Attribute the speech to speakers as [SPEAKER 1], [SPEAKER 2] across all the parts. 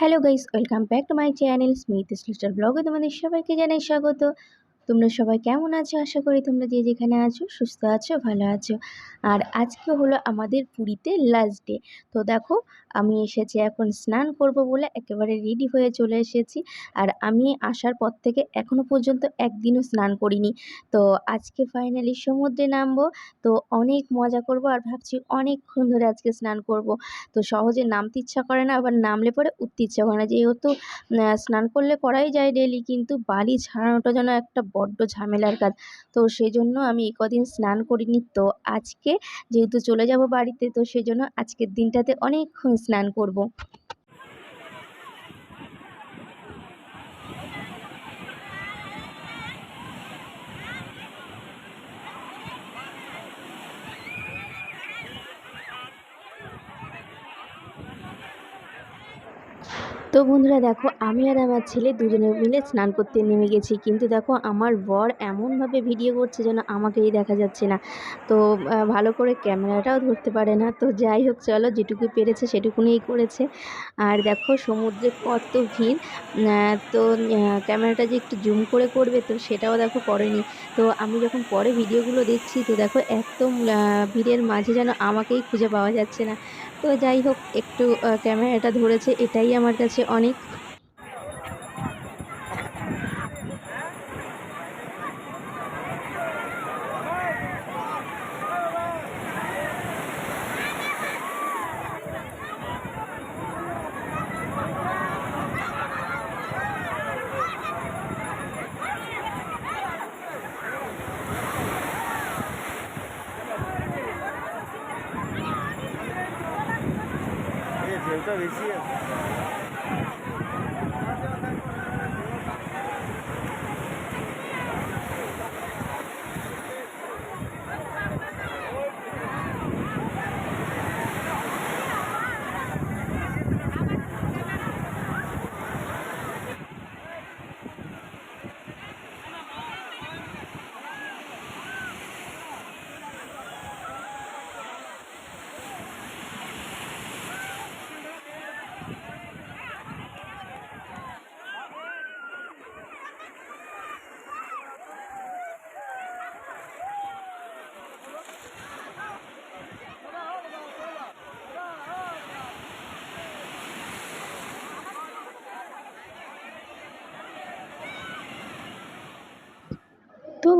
[SPEAKER 1] Hello guys welcome back to my channel Smith স্লিস্টার ব্লগে তোমাদের সবাইকে জানাই স্বাগত। তোমরা সবাই কেমন আছো? আশা করি তোমরা যে যেখানে আছো, সুস্থ আছো, ভালো আছো। আর আজকে হলো আমাদের পুরীতে লাস্ট ডে তো দেখো, আমি এসেছি এখন স্নান করব বলে একেবারে রেডি হয়ে চলে এসেছি। আর আমি আসার পর থেকে এখনও পর্যন্ত একদিনও স্নান করিনি। তো আজকে ফাইনালি সমুদ্রে নামবো। তো অনেক মজা করব আর ভাবছি অনেকক্ষণ ধরে আজকে স্নান করব। তো সহজে নামতে ইচ্ছা করে না, আবার নামলে পরে উঠতে ইচ্ছা করে না। যেহেতু স্নান করলে করাই যায় ডেলি কিন্তু বালি ছাড়ানোটা যেন একটা বড্ড ঝামেলার কাজ। তো সেই জন্য আমি কদিন স্নান করিনি। তো আজকে যেহেতু চলে যাব বাড়িতে, তো সেই জন্য আজকের দিনটাতে অনেকক্ষণ স্নান করব। তো বন্ধুরা দেখো, আমি আর আমার ছেলে দুজনে মিলে স্নান করতে নেমে গেছি। কিন্তু দেখো, আমার বর এমনভাবে ভিডিও করছে যেন আমাকেই দেখা যাচ্ছে না। তো ভালো করে ক্যামেরাটাও ধরতে পারে না। তো যাই হোক, চলো যেটুকু পেরেছে সেটুকুনিই করেছে। আর দেখো, সমুদ্রে কত ভিড়। তো ক্যামেরাটা যে একটু জুম করে করবে, তো সেটাও দেখো করেনি। তো আমি যখন পরে ভিডিওগুলো দেখছি, তো দেখো, একদম ভিড়ের মাঝে যেন আমাকেই খুঁজে পাওয়া যাচ্ছে না। তো যাই হোক একটু ক্যামেরাটা ধরেছে এটাই আমার কাছে অনেক
[SPEAKER 2] বেশি আছে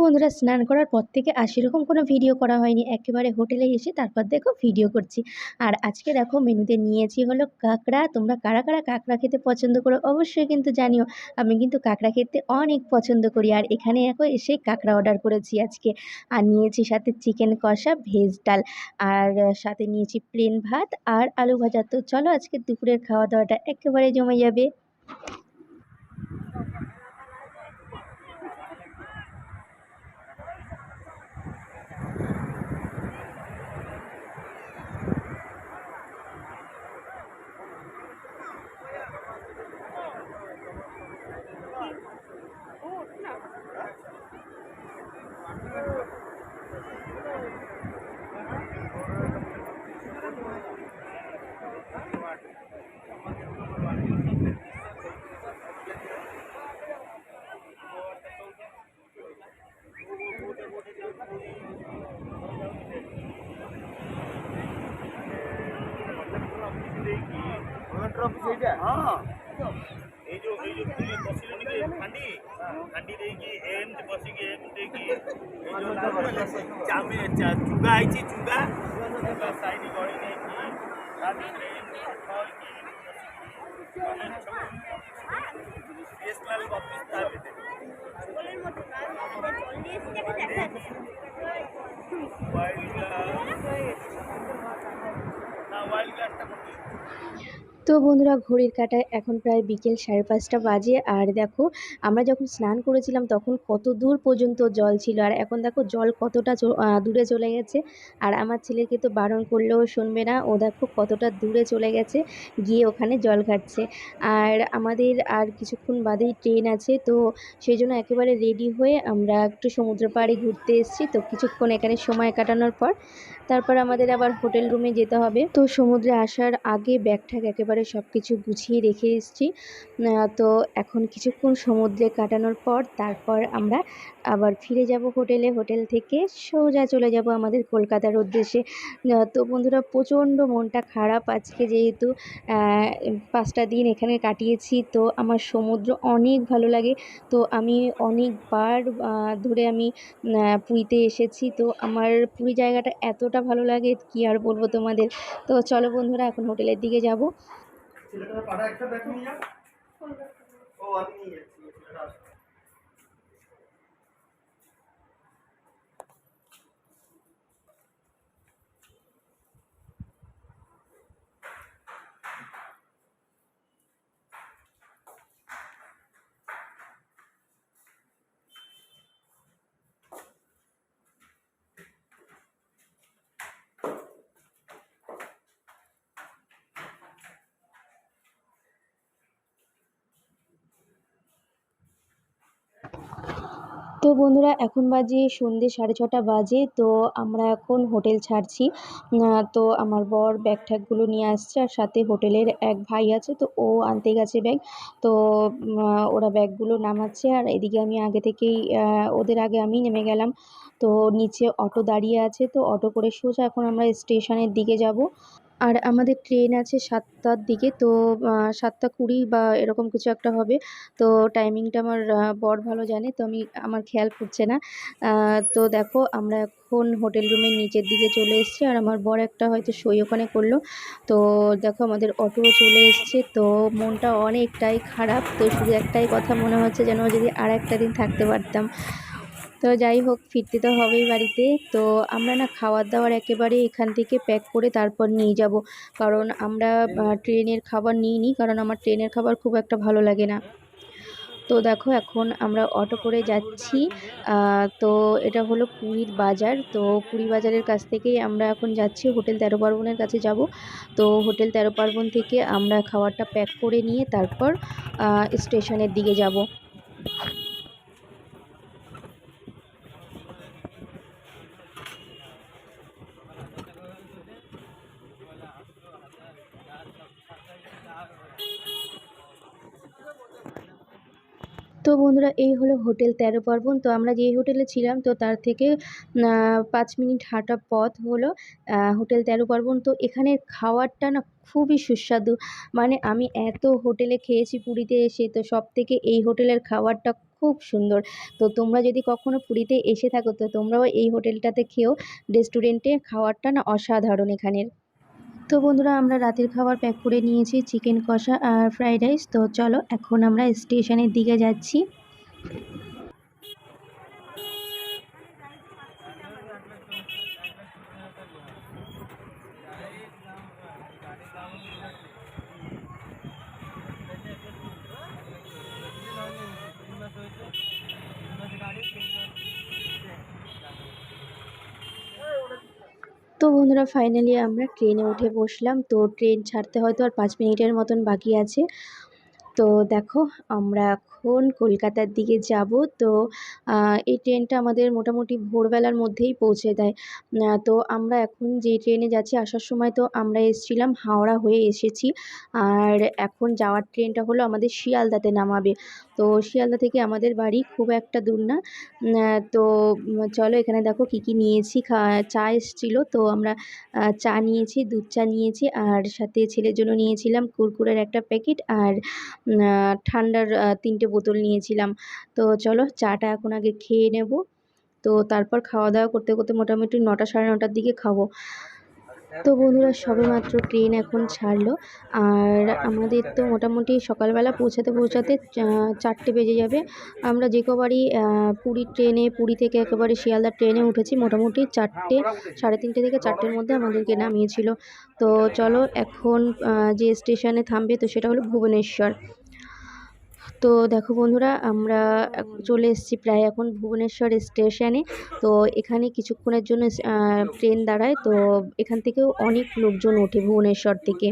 [SPEAKER 1] বন্ধুরা স্নান করার পর থেকে আর সেরকম কোনো ভিডিও করা হয়নি। একেবারে হোটেলে এসে তারপর দেখো ভিডিও করছি। আর আজকে দেখো মেনুতে নিয়েছি হলো কাঁকড়া। তোমরা কারা কারা কাঁকড়া খেতে পছন্দ করো অবশ্যই কিন্তু জানিও। আমি কিন্তু কাঁকড়া খেতে অনেক পছন্দ করি। আর এখানে এখন এসে কাঁকড়া অর্ডার করেছি আজকে। আর নিয়েছি সাথে চিকেন কষা ভেজ ডাল। আর সাথে নিয়েছি প্লেন ভাত আর আলু ভাজা। তো চলো আজকে দুপুরের খাওয়া দাওয়াটা একেবারে জমে যাবে।
[SPEAKER 3] ठंडी ठंडी रहेगी एंड बसेगी एंड रहेगी चामे चुगा आई थी चुगा चुगा साइड गड़ी नहीं की रात ट्रेन और की এস ক্লাস অফিস তার ভিতরে
[SPEAKER 1] তো বন্ধুরা ঘড়ির কাঁটায় এখন প্রায় বিকেল সাড়ে পাঁচটা বাজে। আর দেখো, আমরা যখন স্নান করেছিলাম তখন কত দূর পর্যন্ত জল ছিল। আর এখন দেখো, জল কতটা দূরে চলে গেছে। আর আমার ছেলেকে তো বারণ করলেও শুনবে না। ও দেখো কতটা দূরে চলে গেছে, গিয়ে ওখানে জল ঘাটছে আর আমাদের আর কিছুক্ষণ বাদেই ট্রেন আছে, তো সেই জন্য একেবারে রেডি হয়ে আমরা একটু সমুদ্র পাড়ে ঘুরতে এসেছি। তো কিছুক্ষণ এখানে সময় কাটানোর পর, তারপর আমাদের আবার হোটেল রুমে যেতে হবে। তো সমুদ্রে আসার আগে ব্যাগ একেবারে ঘরে সব কিছু গুছিয়ে রেখে এসেছি। তো এখন কিছুক্ষণ সমুদ্রে কাটানোর পর তারপর আমরা আবার ফিরে যাব হোটেলে। হোটেল থেকে সোজা চলে যাব আমাদের কলকাতার উদ্দেশ্যে। তো বন্ধুরা, প্রচণ্ড মনটা খারাপ আজকে যেহেতু পাঁচটা দিন এখানে কাটিয়েছি। তো আমার সমুদ্র অনেক ভালো লাগে। তো আমি অনেকবার ধরে আমি পুরীতে এসেছি। তো আমার পুরী জায়গাটা এতটা ভালো লাগে, কি আর বলব তোমাদের? তো চলো বন্ধুরা, এখন হোটেলের দিকে যাব।
[SPEAKER 3] ছেলেটার পাড়া একটা ব্যাগ নিয়ে যাও ও আমি নিয়ে
[SPEAKER 1] তো বন্ধুরা, এখন বাজে সন্ধ্যে সাড়ে ছটা বাজে, তো আমরা এখন হোটেল ছাড়ছি। তো আমার বর ব্যাগ ট্যাগগুলো নিয়ে আসছে আর সাথে হোটেলের এক ভাই আছে, তো ও আনতে গেছে ব্যাগ তো ওরা ব্যাগগুলো নামাচ্ছে আর এদিকে আমি আগে থেকেই ওদের আগে আমি নেমে গেলাম। তো নিচে অটো দাঁড়িয়ে আছে, তো অটো করে সোজা এখন আমরা স্টেশনের দিকে যাব। আর আমাদের ট্রেন আছে সাতটার দিকে, তো সাতটা কুড়ি বা এরকম কিছু একটা হবে। তো টাইমিংটা আমার বর ভালো জানে, তো আমি, আমার খেয়াল পড়ছে না। তো দেখো, আমরা এখন হোটেল রুমের নিচের দিকে চলে এসেছি, আর আমার বর একটা হয়তো সই ওখানে করল। তো দেখো, আমাদের অটো চলে এসছে, তো মনটা অনেকটাই খারাপ। তো শুধু একটাই কথা মনে হচ্ছে, যেন যদি আর একটা দিন থাকতে পারতাম। তো যাই হোক, ফিরতে তো হবেই বাড়িতে। তো আমরা না খাবার দাবার একেবারে এখান থেকে প্যাক করে তারপর নিয়ে যাব। কারণ আমরা ট্রেনের খাবার নিইনি, কারণ আমার ট্রেনের খাবার খুব একটা ভালো লাগে না। তো দেখো, এখন আমরা অটো করে যাচ্ছি। তো এটা হলো পুরীর বাজার। তো পুরী বাজারের কাছ থেকেই আমরা এখন যাচ্ছি। হোটেল তেরো পার্বণের কাছে যাব। তো হোটেল তেরো পার্বণ থেকে আমরা খাবারটা প্যাক করে নিয়ে তারপর স্টেশনের দিকে যাব। তো বন্ধুরা, এই হলো হোটেল তেরো পার্বণ। তো আমরা যেই হোটেলে ছিলাম, তো তার থেকে পাঁচ মিনিট হাঁটা পথ হলো হোটেল তেরো পার্বণ। তো এখানের খাওয়ারটা না খুবই সুস্বাদু। মানে আমি এত হোটেলে খেয়েছি পুরীতে এসে, তো সব থেকে এই হোটেলের খাবারটা খুব সুন্দর। তো তোমরা যদি কখনো পুরীতে এসে থাকো, তো তোমরাও এই হোটেলটাতে খেও রেস্টুরেন্টে খাওয়ারটা না অসাধারণ এখানের। তো বন্ধুরা, আমরা রাতের খাবার প্যাক করে নিয়েছি চিকেন কষা আর ফ্রাইড রাইস তো চলো, এখন আমরা স্টেশনের দিকে যাচ্ছি। বন্ধুরা ফাইনালি আমরা ট্রেনে উঠে বসলাম। তো ট্রেন ছাড়তে হয়তো আর পাঁচ মিনিটের মতন বাকি আছে। তো দেখো, আমরা এখন কলকাতার দিকে যাব। তো এই ট্রেনটা আমাদের মোটামুটি ভোরবেলার মধ্যেই পৌঁছে দেয়। তো আমরা এখন যে ট্রেনে যাচ্ছি, আসার সময় তো আমরা এসেছিলাম, হাওড়া হয়ে এসেছি। আর এখন যাওয়ার ট্রেনটা হলো আমাদের শিয়ালদাতে নামাবে। তো শিয়ালদা থেকে আমাদের বাড়ি খুব একটা দূর না। তো, চলো এখানে দেখো কী কী নিয়েছি চা এসেছিল। তো আমরা চা নিয়েছি, দুধ চা নিয়েছি। আর সাথে ছেলের জন্য নিয়েছিলাম কুরকুরের একটা প্যাকেট। আর ঠান্ডার তিনটে বোতল নিয়েছিলাম। তো চলো চাটা এখন আগে খেয়ে নেব। তো তারপর খাওয়া দাওয়া করতে করতে মোটামুটি নটা সাড়ে নটার দিকে খাব। তো বন্ধুরা সবেমাত্র ট্রেন এখন ছাড়লো। আর আমাদের তো মোটামুটি সকালবেলা পৌঁছাতে পৌঁছাতে চারটে বেজে যাবে। আমরা যে কবারই পুরী ট্রেনে, পুরী থেকে একেবারে শিয়ালদা ট্রেনে উঠেছি। মোটামুটি চারটে, সাড়ে তিনটে থেকে চারটের মধ্যে আমাদেরকে নামিয়েছিল। তো চলো এখন যে স্টেশনে থামবে, তো সেটা হলো ভুবনেশ্বর। তো দেখো বন্ধুরা, আমরা চলে এসেছি প্রায় এখন ভুবনেশ্বর স্টেশনে। তো এখানে কিছুক্ষণের জন্য ট্রেন দাঁড়ায়। তো এখান থেকেও অনেক লোকজন ওঠে ভুবনেশ্বর থেকে।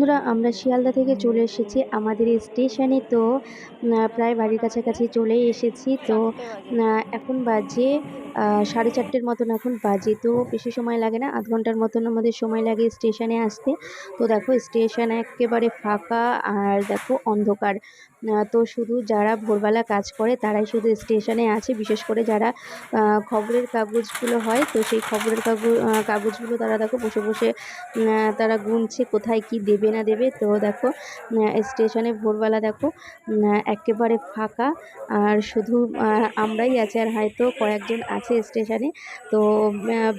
[SPEAKER 1] বন্ধুরা, আমরা শিয়ালদা থেকে চলে এসেছি আমাদের স্টেশনে। তো প্রায় বাড়ির কাছাকাছি চলে এসেছি। তো এখন বাজে সাড়ে চারটের মতন এখন বাজে। তো, বেশি সময় লাগে না, আধ ঘণ্টার মতন আমাদের সময় লাগে স্টেশনে আসতে। তো দেখো, স্টেশন একেবারে ফাঁকা, আর দেখো অন্ধকার। তো শুধু যারা ভোরবেলা কাজ করে, তারাই শুধু স্টেশনে আছে। বিশেষ করে যারা খবরের কাগজগুলো হয়, তো সেই খবরের কাগজ কাগজগুলো তারা দেখো বসে বসে তারা গুনছে কোথায় কি দেবে না দেবে। তো দেখো স্টেশনে ভোরবেলা দেখো একেবারে ফাঁকা। আর শুধু আমরাই আছি আর হয়তো কয়েকজন আছে স্টেশনে। তো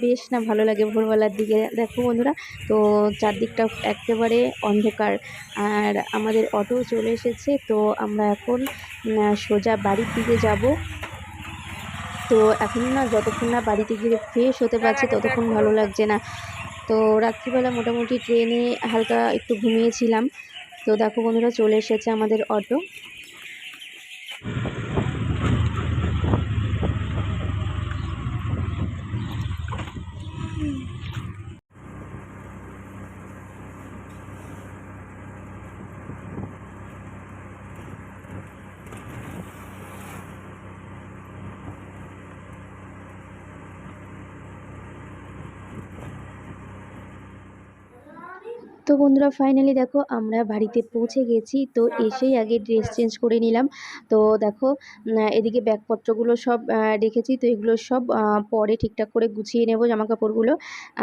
[SPEAKER 1] বেশ না ভালো লাগে ভোরবেলার দিকে। দেখো বন্ধুরা, তো চারদিকটা একেবারে অন্ধকার। আর আমাদের অটো চলে এসেছে, তো আমরা এখন সোজা বাড়ির দিকে যাব। তো এখন না যতক্ষণ না বাড়িতে গিয়ে ফ্রেশ হতে পারছি ততক্ষণ ভালো লাগছে না। তো রাত্রিবেলা মোটামুটি ট্রেনে হালকা একটু ঘুমিয়েছিলাম। তো দেখো বন্ধুরা চলে এসেছে আমাদের অটো। তো বন্ধুরা ফাইনালি দেখো আমরা বাড়িতে পৌঁছে গেছি। তো এসেই আগে ড্রেস চেঞ্জ করে নিলাম। তো দেখো এদিকে ব্যাগপত্রগুলো সব রেখেছি। তো এগুলো সব পরে ঠিকঠাক করে গুছিয়ে নেব জামা কাপড়গুলো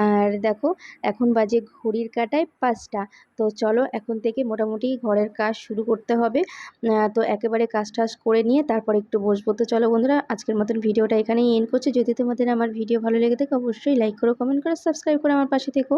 [SPEAKER 1] আর দেখো, এখন বাজে ঘড়ির কাটায় পাঁচটা। তো চলো, এখন থেকে মোটামুটি ঘরের কাজ শুরু করতে হবে। তো একেবারে কাজ টাজ করে নিয়ে তারপর একটু বসবো। তো চলো বন্ধুরা, আজকের মতন ভিডিওটা এখানেই এন্ড করছি। যদি তোমাদের আমার ভিডিও ভালো লেগে থাকে, অবশ্যই লাইক করো কমেন্ট করো সাবস্ক্রাইব করে আমার পাশে থেকো।